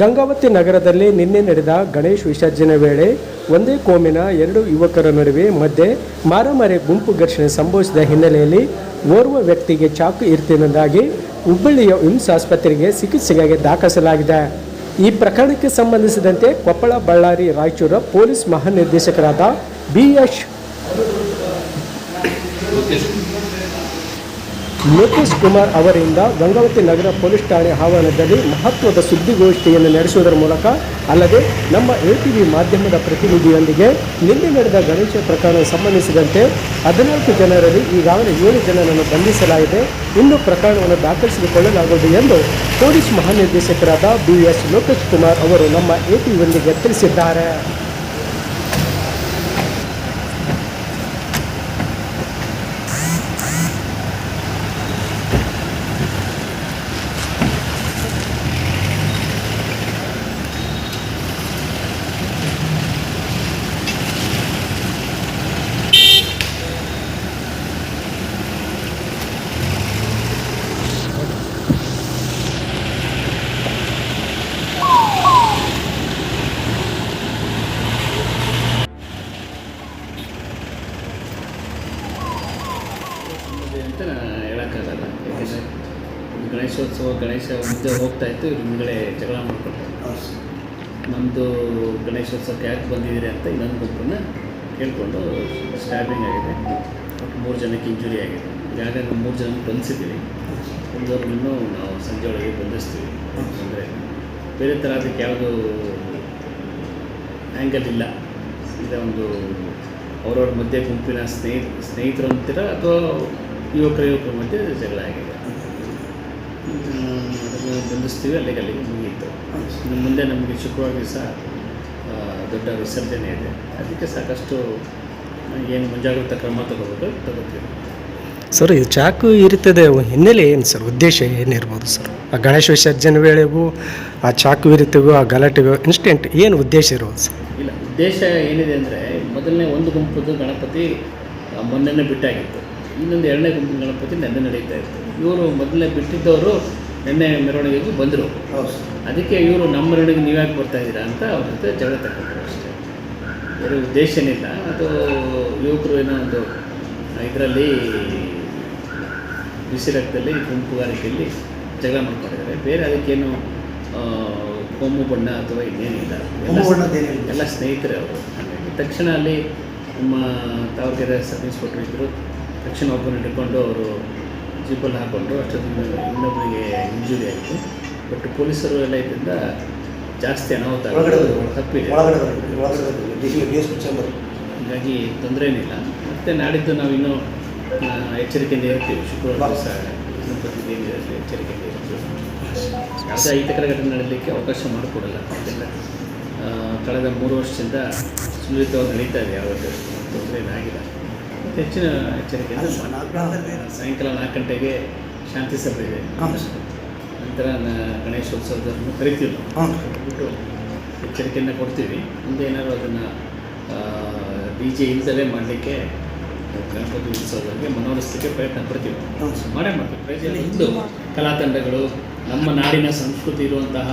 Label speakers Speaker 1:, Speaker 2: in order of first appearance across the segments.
Speaker 1: ಗಂಗಾವತಿ ನಗರದಲ್ಲಿ ನಿನ್ನೆ ನಡೆದ ಗಣೇಶ್ ವಿಸರ್ಜನೆ ವೇಳೆ ಒಂದೇ ಕೋಮಿನ ಎರಡು ಯುವಕರ ನಡುವೆ ಮಧ್ಯೆ ಮಾರಾಮಾರಿ ಗುಂಪು ಘರ್ಷಣೆ ಸಂಭವಿಸಿದ ಹಿನ್ನೆಲೆಯಲ್ಲಿ ಓರ್ವ ವ್ಯಕ್ತಿಗೆ ಚಾಕು ಇರ್ತಿನದಾಗಿ ಹುಬ್ಬಳ್ಳಿಯ ವಿಮ್ಸ್ ಆಸ್ಪತ್ರೆಗೆ ಚಿಕಿತ್ಸೆಗಾಗಿ ದಾಖಲಿಸಲಾಗಿದೆ. ಈ ಪ್ರಕರಣಕ್ಕೆ ಸಂಬಂಧಿಸಿದಂತೆ ಕೊಪ್ಪಳ ಬಳ್ಳಾರಿ ರಾಯಚೂರು ಪೊಲೀಸ್ ಮಹಾನಿರ್ದೇಶಕರಾದ ಬಿ ಎಸ್ ಲೋಕೇಶ್ ಕುಮಾರ್ ಅವರಿಂದ ಗಂಗಾವತಿ ನಗರ ಪೊಲೀಸ್ ಠಾಣೆ ಆವರಣದಲ್ಲಿ ಮಹತ್ವದ ಸುದ್ದಿಗೋಷ್ಠಿಯನ್ನು ನಡೆಸುವುದರ ಮೂಲಕ ಅಲ್ಲದೆ ನಮ್ಮ ಎ ಮಾಧ್ಯಮದ ಪ್ರತಿನಿಧಿಯೊಂದಿಗೆ ನಿನ್ನೆ ನಡೆದ ಗಣೇಶ ಪ್ರಕರಣ ಸಂಬಂಧಿಸಿದಂತೆ ಹದಿನಾಲ್ಕು ಜನರಲ್ಲಿ ಈಗಾಗಲೇ ಏಳು ಜನರನ್ನು ಬಂಧಿಸಲಾಗಿದೆ. ಇನ್ನು ಪ್ರಕರಣವನ್ನು ದಾಖಲಿಸಿಕೊಳ್ಳಲಾಗುವುದು ಎಂದು ಪೊಲೀಸ್ ಮಹಾನಿರ್ದೇಶಕರಾದ ಬಿ ಎಸ್ ಲೋಕೇಶ್ ಕುಮಾರ್ ಅವರು ನಮ್ಮ ಎ ಟಿ ವಿಯೊಂದಿಗೆ ತಿಳಿಸಿದ್ದಾರೆ
Speaker 2: ಇದೆ ಅಂತ ಹೇಳೋಕ್ಕಾಗಲ್ಲ. ಯಾಕೆಂದರೆ ಗಣೇಶೋತ್ಸವ, ಗಣೇಶ ಮುಂದೆ ಹೋಗ್ತಾ ಇತ್ತು ಇವ್ರ ಹಿಂದ್ಗಡೆ ಜಗಳ ಮಾಡ್ಕೊಳ್ತಾರೆ ನಮ್ಮದು ಗಣೇಶೋತ್ಸವಕ್ಕೆ ಯಾಕೆ ಬಂದಿದ್ದೀರಿ ಅಂತ ಇನ್ನೊಂದು ಗುಂಪನ್ನು ಕೇಳಿಕೊಂಡು ಸ್ಟ್ಯಾಬಿಂಗ್ ಆಗಿದೆ. ಒಟ್ಟು ಮೂರು ಜನಕ್ಕೆ ಇಂಜುರಿ ಆಗಿದೆ. ಈಗಾಗಲೇ ನಾವು ಮೂರು ಜನ ಬಂಧಿಸಿದ್ದೀವಿ ಉಳಿದವ್ರನ್ನೂ ನಾವು ಸಂಜೆ ಒಳಗೆ ಬಂಧಿಸ್ತೀವಿ. ಅಂದರೆ ಬೇರೆ ಥರ ಅದಕ್ಕೆ ಯಾವುದು ಆ್ಯಂಗಲ್ ಇಲ್ಲ. ಇದೆ ಒಂದು ಅವ್ರವ್ರ ಮಧ್ಯೆ ಗುಂಪಿನ ಸ್ನೇಹಿತ ಸ್ನೇಹಿತರು ಅಂತೀರ ಅಥವಾ ಯುವಕರ ಯುವಕರ ಮಧ್ಯೆ ಜಗಳ ಆಗಿದೆ. ಅದನ್ನು ಬಂಧಿಸ್ತೀವಿ ಅಲ್ಲಿಗೆ ಅಲ್ಲಿಗೆ ಮುಗಿಯಿತು. ಇನ್ನು ಮುಂದೆ ನಮಗೆ ಶುಕ್ರವಾರ ದಿವಸ ದೊಡ್ಡ ವಿಸರ್ಜನೆ ಇದೆ. ಅದಕ್ಕೆ ಸಾಕಷ್ಟು ಏನು ಮುಂಜಾಗ್ರತಾ ಕ್ರಮ ತಗೋಬೇಕು ತಗೋತೀವಿ
Speaker 1: ಸರ್ ಇದು ಚಾಕು ಇರುತ್ತದೆ ಹಿನ್ನೆಲೆ ಏನು ಸರ್? ಉದ್ದೇಶ ಏನಿರ್ಬೋದು ಸರ್? ಆ ಗಣೇಶ ವಿಸರ್ಜನೆ ವೇಳೆಗೂ ಆ ಚಾಕು ಇರುತ್ತೆಗೂ ಆ ಗಲಾಟೆಗೂ ಇನ್ಸ್ಟೆಂಟ್ ಏನು ಉದ್ದೇಶ ಇರೋದು ಸರ್?
Speaker 2: ಇಲ್ಲ ಉದ್ದೇಶ ಏನಿದೆ ಅಂದರೆ ಮೊದಲನೇ ಒಂದು ಗುಂಪದ್ದು ಗಣಪತಿ ಮೊನ್ನೆನೇ ಬಿಟ್ಟಾಗಿತ್ತು. ಇನ್ನೊಂದು ಎರಡನೇ ಗುಂಪಿನ ಗಣಪತಿ ನೆನ್ನೆ ನಡೀತಾ ಇತ್ತು. ಇವರು ಮೊದಲನೇ ಬಿಟ್ಟಿದ್ದವರು ನೆನ್ನೆ ಮೆರವಣಿಗೆಗೆ ಬಂದರು. ಅದಕ್ಕೆ ಇವರು ನಮ್ಮ ಮೆರವಣಿಗೆ ನೀವು ಯಾಕೆ ಬರ್ತಾ ಇದ್ದೀರಾ ಅಂತ ಅವ್ರ ಜೊತೆ ಜಗಳ ತಗೊಂಡ್ರು ಅಷ್ಟೇ. ಬೇರೆ ಉದ್ದೇಶ ಏನಿಲ್ಲ ಅದು ಯುವಕರು ಏನೋ ಒಂದು ಇದರಲ್ಲಿ ಬಿಸಿ ರಕ್ತದಲ್ಲಿ ಗುಂಪುಗಾರಿಕೆಯಲ್ಲಿ ಜಗಳ ಮಾಡ್ಕೊಂಡಿದ್ದಾರೆ. ಬೇರೆ ಅದಕ್ಕೇನು ಕೊಮ್ಮು ಕೋಮು ಬಣ್ಣ ಅಥವಾ ಇನ್ನೇನಿಲ್ಲ ಎಲ್ಲ ಸ್ನೇಹಿತರೇ ಅವರು. ಹಾಗಾಗಿ ತಕ್ಷಣ ಅಲ್ಲಿ ನಮ್ಮ ತಾವಕೆರೆ ಸಬ್ ಇನ್ಸ್ಪೆಕ್ಟರ್ ಇದ್ದರು ತಕ್ಷಣ ಒಬ್ಬನ ಹಿಡ್ಕೊಂಡು ಅವರು ಜೀಪಲ್ಲಿ ಹಾಕ್ಕೊಂಡು ಅಷ್ಟೊತ್ತಿನ ಇನ್ನೊಬ್ಬರಿಗೆ ಇಂಜುರಿ ಆಯಿತು. ಬಟ್ ಪೊಲೀಸರು ಎಲ್ಲ ಇದರಿಂದ ಜಾಸ್ತಿ ಅನಾಹುತ. ತಪ್ಪಿದೆ. ಹಾಗಾಗಿ ತೊಂದರೆ ಏನಿಲ್ಲ. ಮತ್ತು ನಾಡಿದ್ದು ನಾವು ಇನ್ನೂ ಎಚ್ಚರಿಕೆಯಿಂದ ಇರ್ತೀವಿ. ಶುಕ್ರವಾರ ದಿವಸ ಗಣಪತಿ ದೇವಿ ಎಚ್ಚರಿಕೆಯಿಂದ ಇರ್ತೀವಿ. ಯಾವುದೇ ಅಹಿತಕರ ಘಟನೆ ನಡೀಲಿಕ್ಕೆ ಅವಕಾಶ ಮಾಡಿಕೊಡಲ್ಲ. ಅದೆಲ್ಲ ಕಳೆದ ಮೂರು ವರ್ಷದಿಂದ ಸುಲಲಿತವಾಗಿ ನಡೀತಾ ಇದೆ. ಯಾವತ್ತೂ ತೊಂದರೆ ಏನಾಗಿಲ್ಲ. ಹೆಚ್ಚಿನ ಎಚ್ಚರಿಕೆ ಸಾಯಂಕಾಲ ನಾಲ್ಕು ಗಂಟೆಗೆ ಶಾಂತಿ ಸಭೆ ಇದೆ. ನಂತರ ಗಣೇಶೋತ್ಸವದನ್ನು ಕರಿತೀವಿ ನಾವು. ಬಿಟ್ಟು ಎಚ್ಚರಿಕೆಯನ್ನು ಕೊಡ್ತೀವಿ. ಮುಂದೆ ಏನಾದರೂ ಅದನ್ನು ಡಿ ಜೆ ಇಲ್ದಲೇ ಮಾಡಲಿಕ್ಕೆ ಗಣಪತಿ ಉತ್ಸವದಲ್ಲಿ ಮನವೊಲಿಸಲಿಕ್ಕೆ ಪ್ರಯತ್ನ ಪಡ್ತೀವಿ. ಮಾಡೇ ಮಾಡ್ತೀವಿ. ಪ್ರಯತ್ನ ಹಿಂದೂ ಕಲಾ ತಂಡಗಳು ನಮ್ಮ ನಾಡಿನ ಸಂಸ್ಕೃತಿ ಇರುವಂತಹ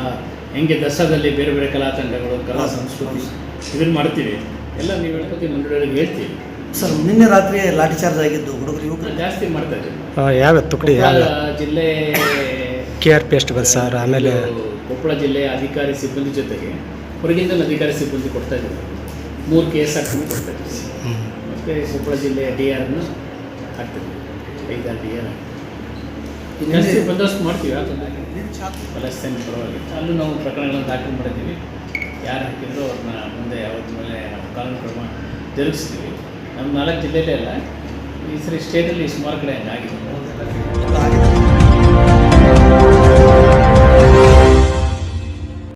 Speaker 2: ಹೆಂಗೆ ದಸರಾದಲ್ಲಿ ಬೇರೆ ಬೇರೆ ಕಲಾ ತಂಡಗಳು ಕಲಾ ಸಂಸ್ಕೃತಿ ಇದನ್ನು ಮಾಡ್ತೀವಿ. ಎಲ್ಲ ನೀವು ಗಣಪತಿ ಮಂಡಳಿಗಳಿಗೆ ಹೇಳ್ತೀವಿ.
Speaker 3: ಸರ್ ನಿನ್ನೆ ರಾತ್ರಿ ಲಾಠಿ ಚಾರ್ಜ್ ಆಗಿದ್ದು ಹುಡುಗರು ಯುವಕರು?
Speaker 2: ಜಾಸ್ತಿ ಮಾಡ್ತಾ ಇದ್ದೀವಿ
Speaker 1: ಯಾವ ತುಕಡಿ? ಯಾವ
Speaker 2: ಕೊಪ್ಪಳ ಜಿಲ್ಲೆ
Speaker 1: ಕೆ ಆರ್ ಪಿ ಎಷ್ಟು ಬಸ್ ಸರ್ ಆಮೇಲೆ
Speaker 2: ಕೊಪ್ಪಳ ಜಿಲ್ಲೆಯ ಅಧಿಕಾರಿ ಸಿಬ್ಬಂದಿ ಜೊತೆಗೆ ಹೊರಗಿಂದ ಅಧಿಕಾರಿ ಸಿಬ್ಬಂದಿ ಕೊಡ್ತಾ ಇದ್ದಾರೆ. ಮೂರು ಕೇಸ್ ಹಾಕ್ಕೊಂಡು ಕೊಡ್ತಾ ಇದ್ದೀವಿ. ಮತ್ತು ಕೊಪ್ಪಳ ಜಿಲ್ಲೆಯ ಡಿ ಆರ್ನ ಹಾಕ್ತೀವಿ ಐದಾರು ಡಿ ಆರ್ ಜಾಸ್ತಿ ಬಂದೋಬಸ್ತ್ ಮಾಡ್ತೀವಿ ಯಾಕಂದರೆ ಪಲಸ್ತೇನೆ ಪರವಾಗಿ ಅಲ್ಲೂ ನಾವು ಪ್ರಕರಣಗಳನ್ನು ದಾಖಲು ಮಾಡಿದ್ದೀವಿ. ಯಾರು ಹಾಕಿದ್ರು ಅವ್ರನ್ನ ಮುಂದೆ ಯಾವತ್ತ ಮೇಲೆ ಕಾನೂನು ಕ್ರಮ ಜರುಗಿಸ್ತೀವಿ. ನಮ್ಮ ನಾಲ್ಕು ಜಿಲ್ಲೆಯಲ್ಲೇ ಅಲ್ಲ ಈ ಸರಿ ಸ್ಟೇಟಲ್ಲಿ ಸುಮಾರು ಕಡೆ
Speaker 3: ಆಗಿದೆ.